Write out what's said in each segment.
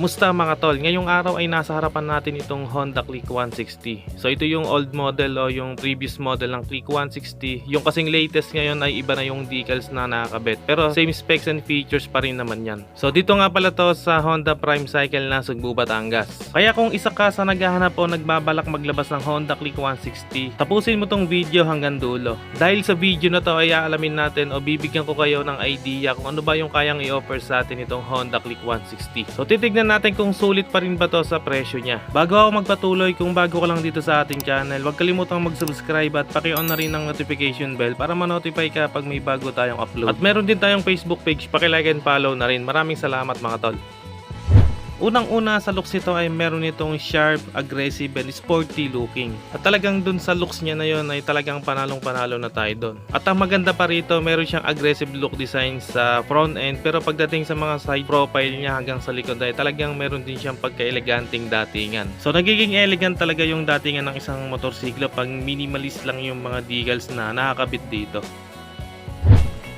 Kamusta mga tol? Ngayong araw ay nasa harapan natin itong Honda Click 160. So ito yung old model o yung previous model ng Click 160. Yung kasing latest ngayon ay iba na yung decals na nakakabit. Pero same specs and features pa rin naman yan. So dito nga pala to sa Honda Prime Cycle na Sugbo, Batangas. Kaya kung isa ka sa naghahanap o nagbabalak maglabas ng Honda Click 160, tapusin mo tong video hanggang dulo. Dahil sa video na to ay aalamin natin o bibigyan ko kayo ng idea kung ano ba yung kayang i-offer sa atin itong Honda Click 160. So titignan natin kung sulit pa rin ba to sa presyo niya. Bago ako magpatuloy, kung bago ka lang dito sa ating channel, huwag kalimutang mag-subscribe at paki-on na rin ang notification bell para ma-notify ka pag may bago tayong upload. At meron din tayong Facebook page, paki-like and follow na rin. Maraming salamat mga tol. Unang-una sa looks nito ay meron itong sharp, aggressive, and sporty looking. At talagang dun sa looks niya na yon ay talagang panalong-panalo na tayo dun. At ang maganda pa rito, meron siyang aggressive look design sa front end pero pagdating sa mga side profile niya hanggang sa likod ay talagang meron din siyang pagka-eleganting datingan. So nagiging elegant talaga yung datingan ng isang motorsiklo pag minimalist lang yung mga decals na nakakabit dito.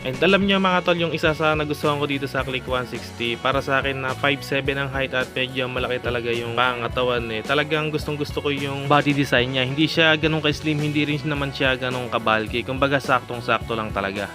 And alam nyo mga tol, yung isa sa nagustuhan ko dito sa Click 160, para sa akin na 5'7 ang height at medyo malaki talaga yung pangatawan eh. Talagang gustong gusto ko yung body design niya. Hindi siya ganun ka-slim, hindi rin naman siya ganun kabalki. Kumbaga saktong-sakto lang talaga.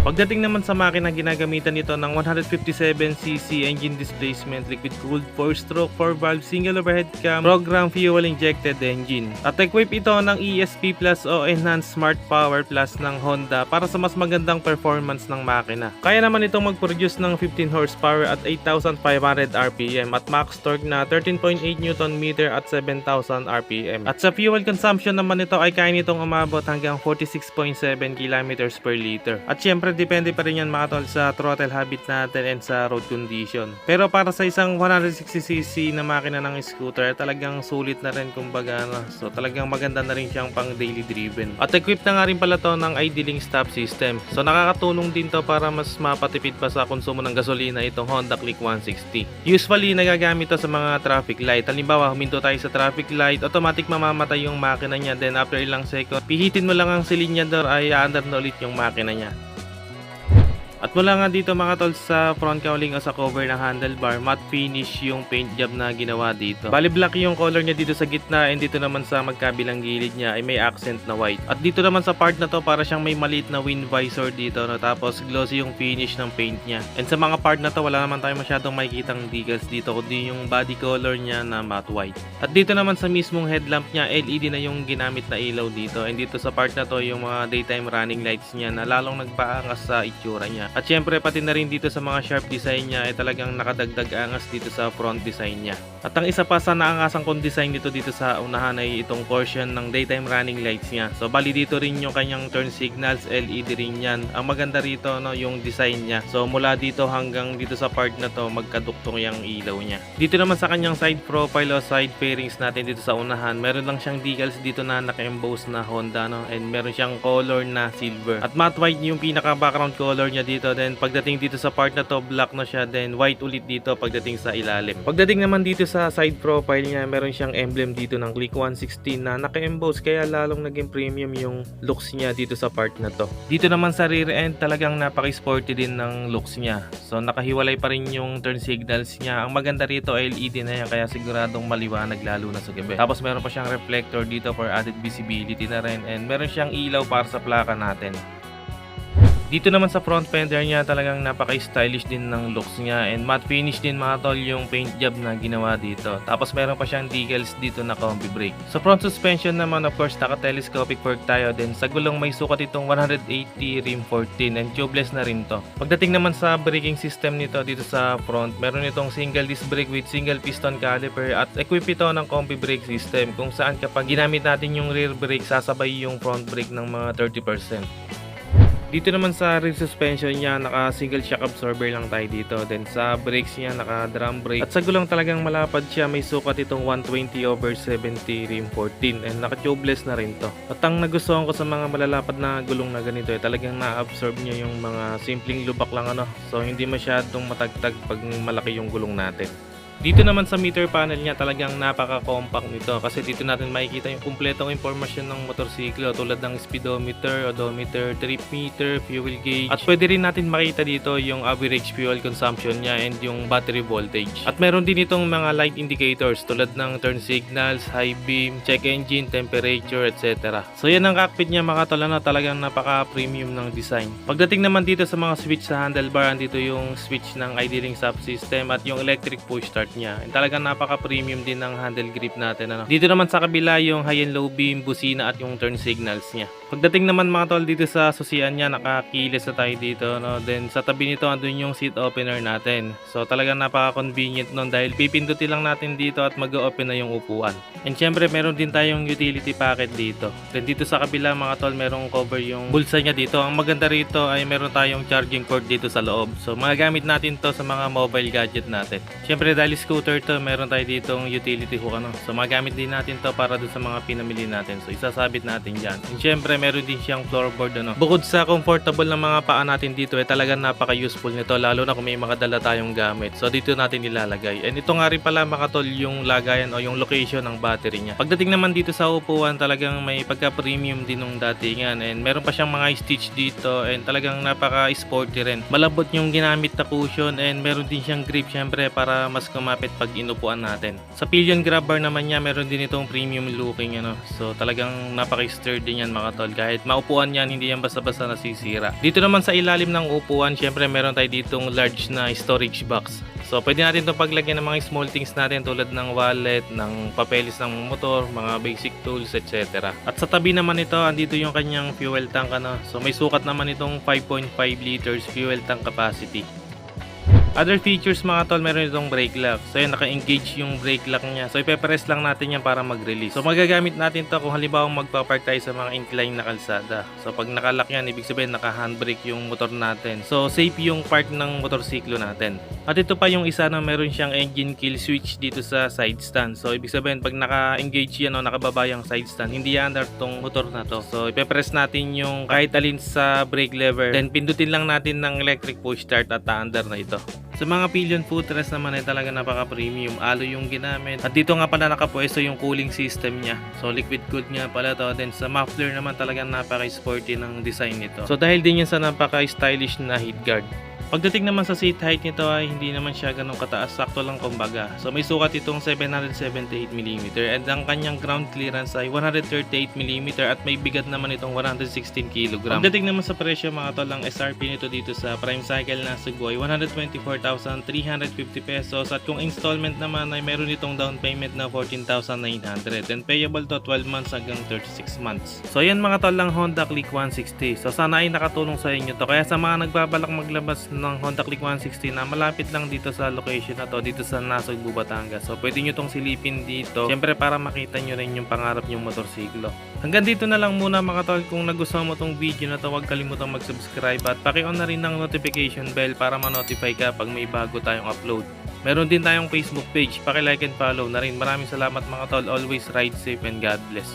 Pagdating naman sa makina, ginagamitan nito ng 157cc engine displacement, liquid cooled 4-stroke 4-valve single overhead cam, program fuel injected engine. At equip ito ng ESP Plus o Enhanced Smart Power Plus ng Honda para sa mas magandang performance ng makina. Kaya naman itong mag-produce ng 15 horsepower at 8,500 RPM at max torque na 13.8 Nm at 7,000 RPM. At sa fuel consumption naman ito ay kaya nitong umabot hanggang 46.7 km per liter. At syempre depende pa rin yan mga tol sa throttle habit natin and sa road condition. Pero para sa isang 160cc na makina ng scooter, talagang sulit na rin kumbaga. No? So talagang maganda na rin siyang pang daily driven. At equipped na nga rin pala to ng idling stop system. So nakakatulong din to para mas mapatipid pa sa konsumo ng gasolina itong Honda Click 160. Usually nagagamit to sa mga traffic light. Halimbawa huminto tayo sa traffic light, automatic mamamatay yung makina niya. Then after ilang second, pihitin mo lang ang silinyador ay aandar na ulit yung makina niya. At mula nga dito mga tol sa front cowling o sa cover ng handlebar, matte finish yung paint job na ginawa dito. Bali black yung color niya dito sa gitna and dito naman sa magkabilang gilid niya ay may accent na white. At dito naman sa part na to para siyang may maliit na wind visor dito no? tapos glossy yung finish ng paint niya. And sa mga part na to wala naman tayo masyadong makikitang decals dito kundi yung body color niya na matte white. At dito naman sa mismong headlamp niya LED na yung ginamit na ilaw dito. And dito sa part na to yung mga daytime running lights niya na lalong nagpaangas sa itsura niya. At syempre pati na rin dito sa mga sharp design niya ay talagang nakadagdag angas dito sa front design niya. At ang isa pa sa naangasang kong design dito dito sa unahan ay itong portion ng daytime running lights niya. So bali dito rin yung kanyang turn signals, LED rin yan. Ang maganda rito no yung design niya. So mula dito hanggang dito sa part na to magkaduktong yung ilaw niya. Dito naman sa kanyang side profile o side fairings natin dito sa unahan, meron lang siyang decals dito na naka-emboss na Honda no and meron siyang color na silver. At matte white yung pinaka background color niya dito then pagdating dito sa part na to black na siya then white ulit dito pagdating sa ilalim. Pagdating naman dito sa side profile niya meron siyang emblem dito ng Click 116 na naka-emboss kaya lalong naging premium yung looks niya dito sa part na to. Dito naman sa rear end talagang napaka-sporty din ng looks niya. So nakahiwalay pa rin yung turn signals niya. Ang maganda rito LED na yan kaya siguradong maliwanag lalo na sa gabi. Tapos meron pa siyang reflector dito for added visibility na rin and meron siyang ilaw para sa plaka natin. Dito naman sa front fender niya talagang napaka-stylish din ng looks niya and matte finish din mga tol yung paint job na ginawa dito. Tapos meron pa siyang decals dito na combi brake. Sa front suspension naman of course naka-telescopic fork tayo din. Sa gulong may sukat itong 180 rim 14 and tubeless na rin to. Pagdating naman sa braking system nito dito sa front, meron itong single disc brake with single piston caliper at equip ito ng combi brake system kung saan kapag ginamit natin yung rear brake sasabay yung front brake ng mga 30%. Dito naman sa rear suspension niya, naka single shock absorber lang tayo dito. Then sa brakes niya, naka drum brake. At sa gulong talagang malapad siya, may sukat itong 120 over 70 rim 14 and naka tubeless na rin to. At ang nagustuhan ko sa mga malalapad na gulong na ganito, eh, talagang na-absorb niya yung mga simpleng lubak lang ano. So hindi masyadong matagtag pag malaki yung gulong natin. Dito naman sa meter panel niya talagang napaka-compact nito kasi dito natin makikita yung kumpletong impormasyon ng motorsiklo tulad ng speedometer, odometer, trip meter, fuel gauge at pwede rin natin makita dito yung average fuel consumption niya and yung battery voltage. At meron din itong mga light indicators tulad ng turn signals, high beam, check engine, temperature, etc. So yan ang cockpit niya mga tol na talagang napaka-premium ng design. Pagdating naman dito sa mga switch sa handlebar, andito yung switch ng idling subsystem at yung electric push start niya. And talagang napaka-premium din ng handle grip natin. Ano. Dito naman sa kabila yung high and low beam, busina at yung turn signals niya. Pagdating naman mga tol dito sa susian niya, nakakilis na tayo dito. No? Then sa tabi nito andun yung seat opener natin. So talagang napaka-convenient nun dahil pipindutin lang natin dito at mag-open na yung upuan. And syempre meron din tayong utility packet dito. Then dito sa kabila mga tol merong cover yung bulsa niya dito. Ang maganda rito ay meron tayong charging cord dito sa loob. So magagamit natin to sa mga mobile gadget natin. Syempre dahil scooter to, meron tayo ditong utility hook ano. So magamit din natin to para dun sa mga pinamili natin. So isasabit natin diyan. And syempre meron din siyang floorboard ano. Bukod sa comfortable ng mga paa natin dito, eh talagang napaka-useful nito lalo na kung may mga dala tayong gamit. So dito natin ilalagay. And ito nga rin pala makatol yung lagayan o yung location ng battery niya. Pagdating naman dito sa upuan, talagang may pagka-premium din nung datingan and meron pa siyang mga stitch dito and talagang napaka-sporty rin. Malabot yung ginamit na cushion and meron din siyang grip syempre para mas kumapit pag inupuan natin. Sa pillion grab bar naman niya, meron din itong premium looking ano. So talagang napaka-sturdy niyan mga tol. Kahit maupuan yan, hindi yan basta-basta nasisira. Dito naman sa ilalim ng upuan, syempre meron tayo ditong large na storage box. So, pwede natin itong paglagyan ng mga small things natin tulad ng wallet, ng papeles ng motor, mga basic tools, etc. At sa tabi naman ito, andito yung kanyang fuel tank. Ano? So, may sukat naman itong 5.5 liters fuel tank capacity. Other features mga tol, meron itong brake lock. So yun, naka-engage yung brake lock niya. So ipepress lang natin yan para mag-release. So magagamit natin to kung halimbawa magpa-park tayo sa mga incline na kalsada. So pag nakalock yan, ibig sabihin naka-handbrake yung motor natin. So safe yung park ng motorsiklo natin. At ito pa yung isa na meron siyang engine kill switch dito sa side stand. So ibig sabihin pag naka-engage yan o nakababa yung side stand, hindi under tong motor na to. So ipepress natin yung kahit alin sa brake lever. Then pindutin lang natin ng electric push start at under na ito. Sa mga pillion footrest naman ay talaga napaka-premium. Alo yung ginamit. At dito nga pala nakapwesto yung cooling system niya. So liquid cooled nga pala to. Then sa muffler naman talaga napaka-sporty ng design nito. So dahil din yan sa napaka-stylish na heat guard. Pagdating naman sa seat height nito ay hindi naman siya ganun kataas, sakto lang kumbaga. So may sukat itong 778mm and ang kanyang ground clearance ay 138mm at may bigat naman itong 116kg. Pagdating naman sa presyo mga tol, ang SRP nito dito sa prime cycle na ay 124,350 pesos at kung installment naman ay meron itong down payment na 14,900 and payable to 12 months hanggang 36 months. So yan mga tol lang Honda Click 160. So sana ay nakatulong sa inyo to. Kaya sa mga nagbabalak maglabas ng Honda Click 160 na malapit lang dito sa location na to, dito sa Nasugbu, Batangas. So pwede nyo tong silipin dito. Siyempre para makita nyo rin yung pangarap nyong motorsiklo. Hanggang dito na lang muna mga tol. Kung nagustuhan mo tong video na to, huwag kalimutang mag-subscribe at paki-on na rin ng notification bell para ma-notify ka pag may bago tayong upload. Meron din tayong Facebook page, paki-like and follow na rin. Maraming salamat mga tol. Always ride safe and God bless.